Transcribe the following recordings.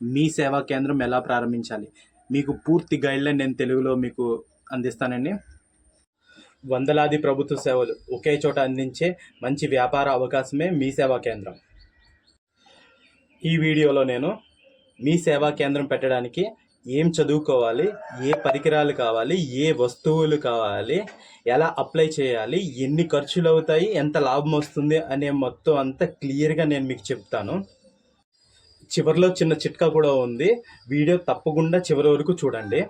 మీ సేవా కేంద్రం ఎలా ప్రారంభించాలి? మీకు పూర్తి గైడ్లైన్ నేను తెలుగులో మీకు అందిస్తానండి. వందలాది ప్రభుత్వ సేవలు ఒకే చోట అందించే మంచి వ్యాపార అవకాశమే మీ సేవా కేంద్రం. ఈ వీడియోలో నేను మీ సేవా కేంద్రం పెట్టడానికి ఏం చదువుకోవాలి ఏ పరికరాలు కావాలి ఏ వస్తువులు కావాలి ఎలా అప్లై చేయాలి ఎన్ని ఖర్చులు అవుతాయి ఎంత లాభం వస్తుంది అనే మొత్తం అంతా క్లియర్గా నేను మీకు చెప్తాను. చివరిలో చిన్న చిట్కా కూడా ఉంది. వీడియో తప్పకుండా చివరి వరకు చూడండి.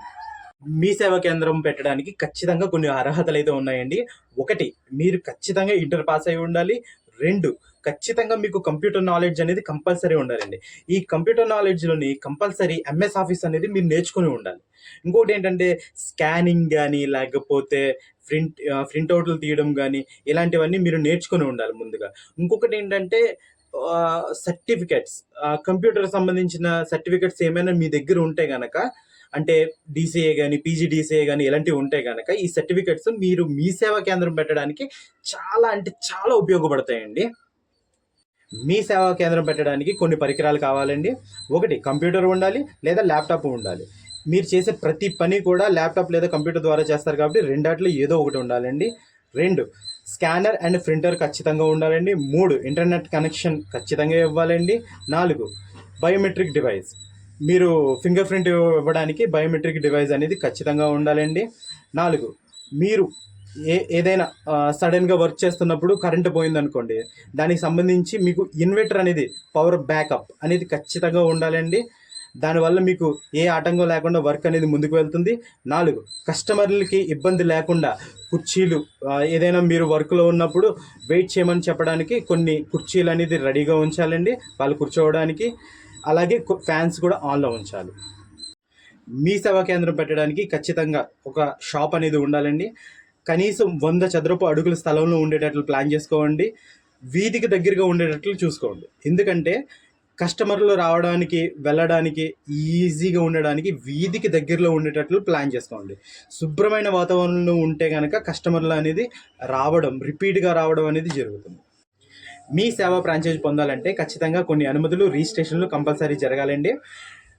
మీ సేవా కేంద్రం పెట్టడానికి ఖచ్చితంగా కొన్ని అర్హతలు అయితే ఉన్నాయండి. ఒకటి మీరు ఖచ్చితంగా ఇంటర్ పాస్ అయి ఉండాలి. రెండు ఖచ్చితంగా మీకు కంప్యూటర్ నాలెడ్జ్ అనేది కంపల్సరీ ఉండాలండి. ఈ కంప్యూటర్ నాలెడ్జ్లోని కంపల్సరీ ఎంఎస్ ఆఫీస్ అనేది మీరు నేర్చుకుని ఉండాలి. ఇంకోటి ఏంటంటే స్కానింగ్ కానీ లేకపోతే ప్రింట్ ప్రింట్అవుట్లు తీయడం కానీ ఇలాంటివన్నీ మీరు నేర్చుకుని ఉండాలి ముందుగా. ఇంకొకటి ఏంటంటే సర్టిఫికెట్స్ కంప్యూటర్ సంబంధించిన సర్టిఫికెట్స్ ఏమైనా మీ దగ్గర ఉంటే గనక అంటే డీసీఏ కానీ పీజీడీసీఏ కానీ ఇలాంటివి ఉంటే కనుక ఈ సర్టిఫికెట్స్ మీరు మీ సేవా కేంద్రం పెట్టడానికి చాలా అంటే చాలా ఉపయోగపడతాయండి. మీ సేవా కేంద్రం పెట్టడానికి కొన్ని పరికరాలు కావాలండి. ఒకటి కంప్యూటర్ ఉండాలి లేదా ల్యాప్టాప్ ఉండాలి. మీరు చేసే ప్రతి పని కూడా ల్యాప్టాప్ లేదా కంప్యూటర్ ద్వారా చేస్తారు కాబట్టి రెండాట్లో ఏదో ఒకటి ఉండాలండి. రెండు స్కానర్ అండ్ ప్రింటర్ ఖచ్చితంగా ఉండాలండి. మూడు ఇంటర్నెట్ కనెక్షన్ ఖచ్చితంగా ఇవ్వాలండి. నాలుగు బయోమెట్రిక్ డివైస్. మీరు ఫింగర్ ప్రింట్ ఇవ్వడానికి బయోమెట్రిక్ డివైస్ అనేది ఖచ్చితంగా ఉండాలండి. నాలుగు మీరు ఏ ఏదైనా సడన్గా వర్క్ చేస్తున్నప్పుడు కరెంటు పోయిందనుకోండి దానికి సంబంధించి మీకు ఇన్వర్టర్ అనేది పవర్ బ్యాకప్ అనేది ఖచ్చితంగా ఉండాలండి. దానివల్ల మీకు ఏ ఆటంకం లేకుండా వర్క్ అనేది ముందుకు వెళ్తుంది. నాలుగు కస్టమర్లకి ఇబ్బంది లేకుండా కుర్చీలు ఏదైనా మీరు వర్క్లో ఉన్నప్పుడు వెయిట్ చేయమని చెప్పడానికి కొన్ని కుర్చీలు అనేది రెడీగా ఉంచాలండి. వాళ్ళు కూర్చోవడానికి. అలాగే ఫ్యాన్స్ కూడా ఆన్లో ఉంచాలి. మీ సేవా కేంద్రం పెట్టడానికి ఖచ్చితంగా ఒక షాప్ అనేది ఉండాలండి. కనీసం వంద చదరపు అడుగుల స్థలంలో ఉండేటట్లు ప్లాన్ చేసుకోండి వీధికి దగ్గరగా ఉండేటట్లు చూసుకోండి. ఎందుకంటే కస్టమర్లు రావడానికి వెళ్ళడానికి ఈజీగా ఉండడానికి వీధికి దగ్గరలో ఉండేటట్లు ప్లాన్ చేసుకోండి. శుభ్రమైన వాతావరణంలో ఉంటే కనుక కస్టమర్లు అనేది రావడం రిపీట్గా రావడం అనేది జరుగుతుంది. మీ సేవా ఫ్రాంచైజ్ పొందాలంటే ఖచ్చితంగా కొన్ని అనుమతులు రిజిస్ట్రేషన్లు కంపల్సరీ జరగాలండి.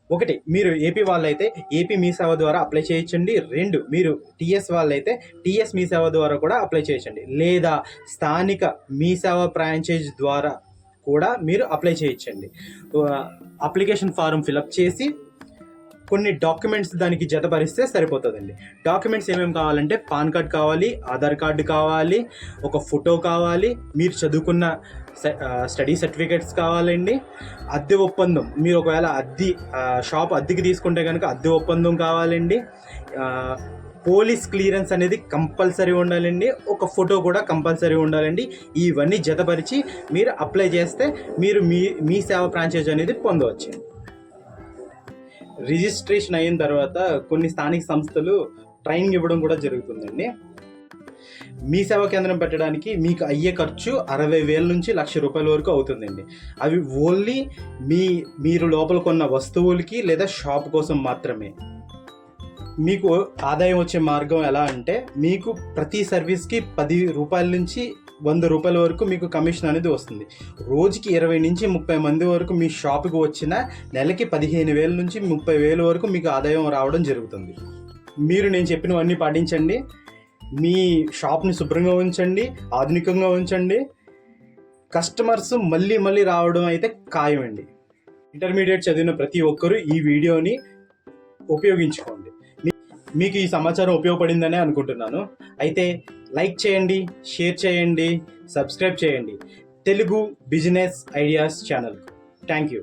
ఒకటి మీరు ఏపీ వాళ్ళైతే ఏపీ మీ సేవ ద్వారా అప్లై చేయించండి రెండు మీరు టీఎస్ వాళ్ళైతే టీఎస్ మీ సేవ ద్వారా కూడా అప్లై చేయించండి లేదా స్థానిక మీ సేవ ఫ్రాంచైజ్ ద్వారా కూడా మీరు అప్లై చేయొచ్చండి. అప్లికేషన్ ఫారం ఫిలప్ చేసి కొన్ని డాక్యుమెంట్స్ దానికి జతపరిస్తే సరిపోతుందండి. డాక్యుమెంట్స్ ఏమేమి కావాలంటే పాన్ కార్డ్ కావాలి ఆధార్ కార్డు కావాలి ఒక ఫోటో కావాలి మీరు చదువుకున్న స్టడీ సర్టిఫికేట్స్ కావాలండి. అద్దె ఒప్పందం మీరు ఒకవేళ అద్దె షాప్ అద్దెకి తీసుకుంటే కనుక అద్దె ఒప్పందం కావాలండి. పోలీస్ క్లియరెన్స్ అనేది కంపల్సరీ ఉండాలండి. ఒక ఫోటో కూడా కంపల్సరీ ఉండాలండి. ఇవన్నీ జతపరిచి మీరు అప్లై చేస్తే మీరు మీ మీ సేవ ఫ్రాంచైజ్ అనేది పొందవచ్చు. రిజిస్ట్రేషన్ అయిన తర్వాత కొన్ని స్థానిక సంస్థలు ట్రైనింగ్ ఇవ్వడం కూడా జరుగుతుందండి. మీ సేవా కేంద్రం పెట్టడానికి మీకు అయ్యే ఖర్చు అరవై వేల నుంచి లక్ష రూపాయల వరకు అవుతుందండి. అవి ఓన్లీ మీ మీరు లోపల కొన్న వస్తువులకి లేదా షాప్ కోసం మాత్రమే. మీకు ఆదాయం వచ్చే మార్గం ఎలా అంటే మీకు ప్రతి సర్వీస్కి పది రూపాయల నుంచి వంద రూపాయల వరకు మీకు కమిషన్ అనేది వస్తుంది. రోజుకి ఇరవై నుంచి ముప్పై మంది వరకు మీ షాప్కి వచ్చిన నెలకి పదిహేను వేల నుంచి ముప్పై వేల వరకు మీకు ఆదాయం రావడం జరుగుతుంది. మీరు నేను చెప్పినవన్నీ పాటించండి. మీ షాప్ని శుభ్రంగా ఉంచండి ఆధునికంగా ఉంచండి. కస్టమర్స్ మళ్ళీ మళ్ళీ రావడం అయితే ఖాయమండి. ఇంటర్మీడియట్ చదివిన ప్రతి ఒక్కరూ ఈ వీడియోని ఉపయోగించుకోండి. మీకు ఈ సమాచారం ఉపయోగపడిందనే అనుకుంటున్నాను. అయితే లైక్ చేయండి షేర్ చేయండి సబ్స్క్రైబ్ చేయండి. Telugu business ideas channel thank you.